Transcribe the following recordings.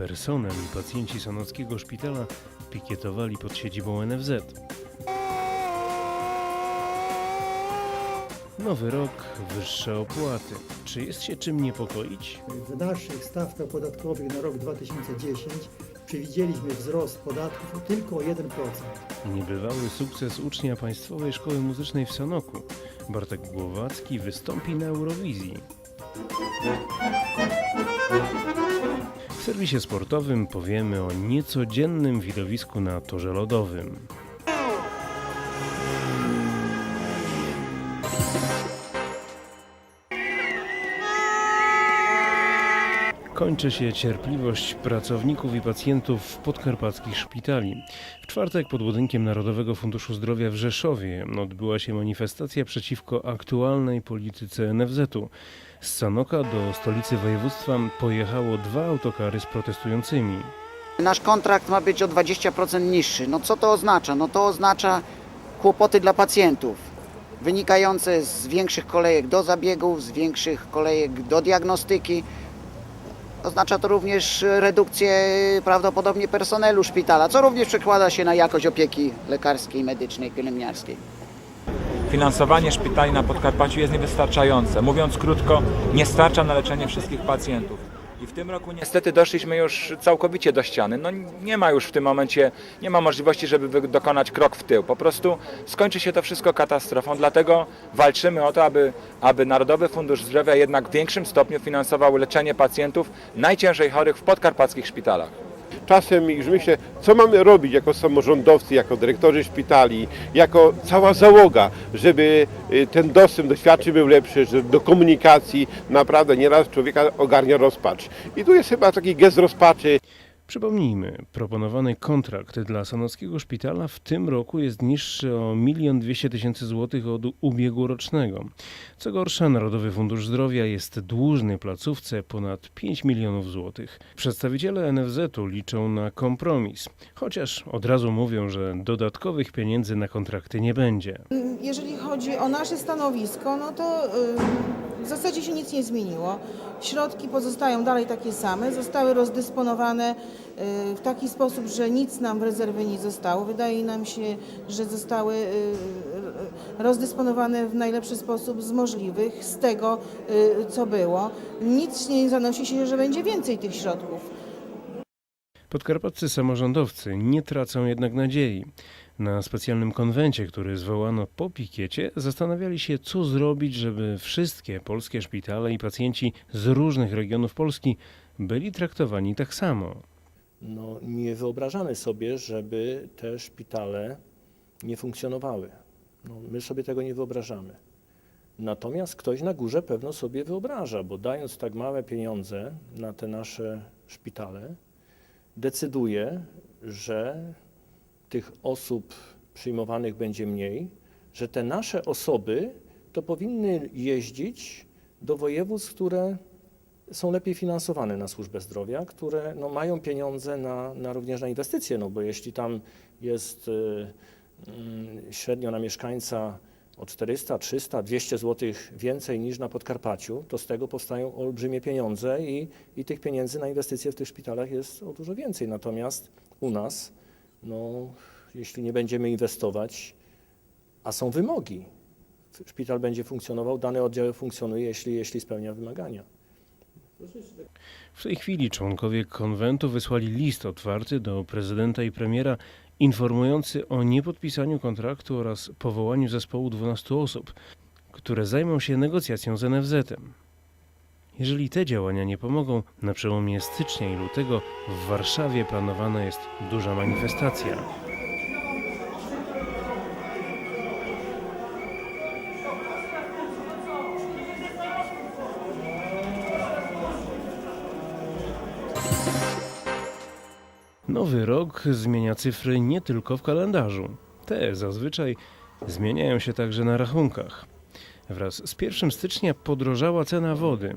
Personel i pacjenci Sanockiego Szpitala pikietowali pod siedzibą NFZ. Nowy rok, wyższe opłaty. Czy jest się czym niepokoić? W naszych stawkach podatkowych na rok 2010 przewidzieliśmy wzrost podatków tylko o 1%. Niebywały sukces ucznia Państwowej Szkoły Muzycznej w Sanoku. Bartek Głowacki wystąpi na Eurowizji. W serwisie sportowym powiemy o niecodziennym widowisku na torze lodowym. Kończy się cierpliwość pracowników i pacjentów podkarpackich szpitali. W czwartek pod budynkiem Narodowego Funduszu Zdrowia w Rzeszowie odbyła się manifestacja przeciwko aktualnej polityce NFZ-u. Z Sanoka do stolicy województwa pojechało dwa autokary z protestującymi. Nasz kontrakt ma być o 20% niższy. No co to oznacza? No to oznacza kłopoty dla pacjentów, wynikające z większych kolejek do zabiegów, z większych kolejek do diagnostyki. Oznacza to również redukcję prawdopodobnie personelu szpitala, co również przekłada się na jakość opieki lekarskiej, medycznej, pielęgniarskiej. Finansowanie szpitali na Podkarpaciu jest niewystarczające. Mówiąc krótko, nie starcza na leczenie wszystkich pacjentów. I w tym roku niestety doszliśmy już całkowicie do ściany. No nie ma już w tym momencie, nie ma możliwości, żeby dokonać krok w tył. Po prostu skończy się to wszystko katastrofą, dlatego walczymy o to, aby, aby Narodowy Fundusz Zdrowia jednak w większym stopniu finansował leczenie pacjentów najciężej chorych w podkarpackich szpitalach. Czasem już myślę, co mamy robić jako samorządowcy, jako dyrektorzy szpitali, jako cała załoga, żeby y, ten dostęp do świadczeń był lepszy, że do komunikacji naprawdę nieraz człowieka ogarnia rozpacz. I tu jest chyba taki gest rozpaczy, Przypomnijmy, proponowany kontrakt dla Sanockiego Szpitala w tym roku jest niższy o 1 200 tysięcy złotych od ubiegłorocznego. Co gorsza, Narodowy Fundusz Zdrowia jest dłużny placówce ponad 5 milionów złotych. Przedstawiciele NFZ-u liczą na kompromis, chociaż od razu mówią, że dodatkowych pieniędzy na kontrakty nie będzie. Jeżeli chodzi o nasze stanowisko, no to y, w zasadzie się nic nie zmieniło. Środki pozostają dalej takie same, zostały rozdysponowane y, w taki sposób, że nic nam w rezerwie nie zostało. Wydaje nam się, że zostały y, y, rozdysponowane w najlepszy sposób z możliwych, z tego, co było. Nic nie zanosi się, że będzie więcej tych środków. Podkarpaccy samorządowcy nie tracą jednak nadziei. Na specjalnym konwencie, który zwołano po pikiecie, zastanawiali się, co zrobić, żeby wszystkie polskie szpitale i pacjenci z różnych regionów Polski byli traktowani tak samo. no, nie wyobrażamy sobie, żeby te szpitale nie funkcjonowały. No, my sobie tego nie wyobrażamy. Natomiast ktoś na górze pewno sobie wyobraża, bo dając tak małe pieniądze na te nasze szpitale, decyduje, że tych osób przyjmowanych będzie mniej, że te nasze osoby to powinny jeździć do województw, które są lepiej finansowane na służbę zdrowia, które no, mają pieniądze na, na również na inwestycje, no bo jeśli tam jest y, y, średnio na mieszkańca o 400, 300, 200 zł więcej niż na Podkarpaciu, to z tego powstają olbrzymie pieniądze i, i tych pieniędzy na inwestycje w tych szpitalach jest o dużo więcej. Natomiast u nas, no, jeśli nie będziemy inwestować, a są wymogi, szpital będzie funkcjonował, dany oddział funkcjonuje, jeśli, jeśli spełnia wymagania. W tej chwili członkowie konwentu wysłali list otwarty do prezydenta i premiera informujący o niepodpisaniu kontraktu oraz powołaniu zespołu 12 osób, które zajmą się negocjacją z NFZ-em. Jeżeli te działania nie pomogą, na przełomie stycznia i lutego w Warszawie planowana jest duża manifestacja. Nowy rok zmienia cyfry nie tylko w kalendarzu. Te zazwyczaj zmieniają się także na rachunkach. Wraz z 1 stycznia podrożała cena wody.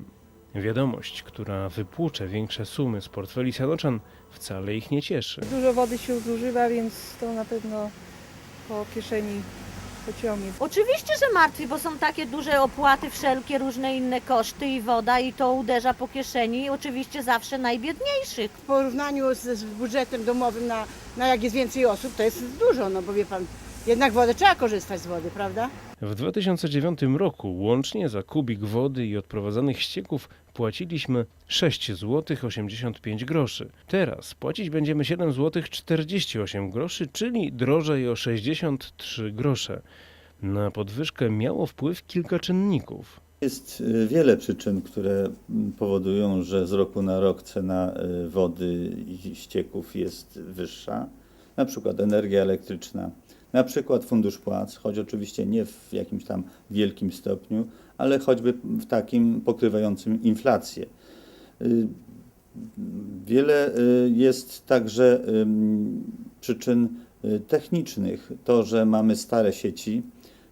Wiadomość, która wypłucze większe sumy z portfeli Sanoczan, wcale ich nie cieszy. Dużo wody się zużywa, więc to na pewno po kieszeni pociągnie. Oczywiście, że martwi, bo są takie duże opłaty, wszelkie różne inne koszty i woda i to uderza po kieszeni oczywiście zawsze najbiedniejszych. W porównaniu z, z budżetem domowym na, na jak jest więcej osób, to jest dużo, no bo wie pan, jednak wodę trzeba korzystać z wody, prawda? W 2009 roku łącznie za kubik wody i odprowadzanych ścieków płaciliśmy 6 zł 85 groszy. Teraz płacić będziemy 7 zł 48 groszy, czyli drożej o 63 grosze. Na podwyżkę miało wpływ kilka czynników. Jest y, wiele przyczyn, które mm, powodują, że z roku na rok cena y, wody i ścieków jest wyższa. Na przykład energia elektryczna, na przykład fundusz płac, choć oczywiście nie w jakimś tam wielkim stopniu, ale choćby w takim pokrywającym inflację. Y, Wiele y, jest także ym, przyczyn y, technicznych. To, że mamy stare sieci,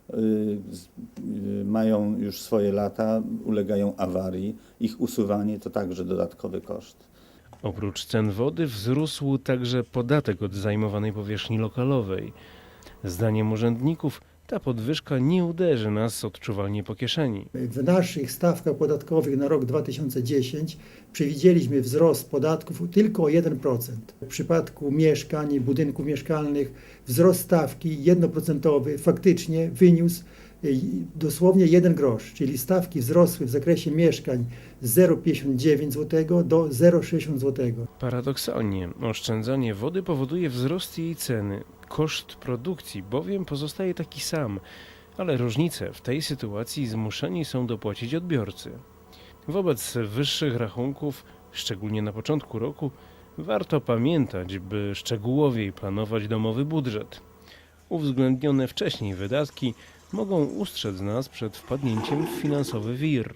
y, y, mają już swoje lata, ulegają awarii. Ich usuwanie to także dodatkowy koszt. Oprócz cen wody wzrósł także podatek od zajmowanej powierzchni lokalowej. Zdaniem urzędników ta podwyżka nie uderzy nas odczuwalnie po kieszeni. W naszych stawkach podatkowych na rok 2010 przewidzieliśmy wzrost podatków tylko o 1%. W przypadku mieszkań i budynków mieszkalnych wzrost stawki 1% faktycznie wyniósł y, dosłownie 1 grosz, czyli stawki wzrosły w zakresie mieszkań z 0,59 zł do 0,60 zł. Paradoksalnie, oszczędzanie wody powoduje wzrost jej ceny. Koszt produkcji bowiem pozostaje taki sam, ale różnice w tej sytuacji zmuszeni są dopłacić odbiorcy. Wobec wyższych rachunków, szczególnie na początku roku, warto pamiętać, by szczegółowiej planować domowy budżet. Uwzględnione wcześniej wydatki mogą ustrzec nas przed wpadnięciem w finansowy wir.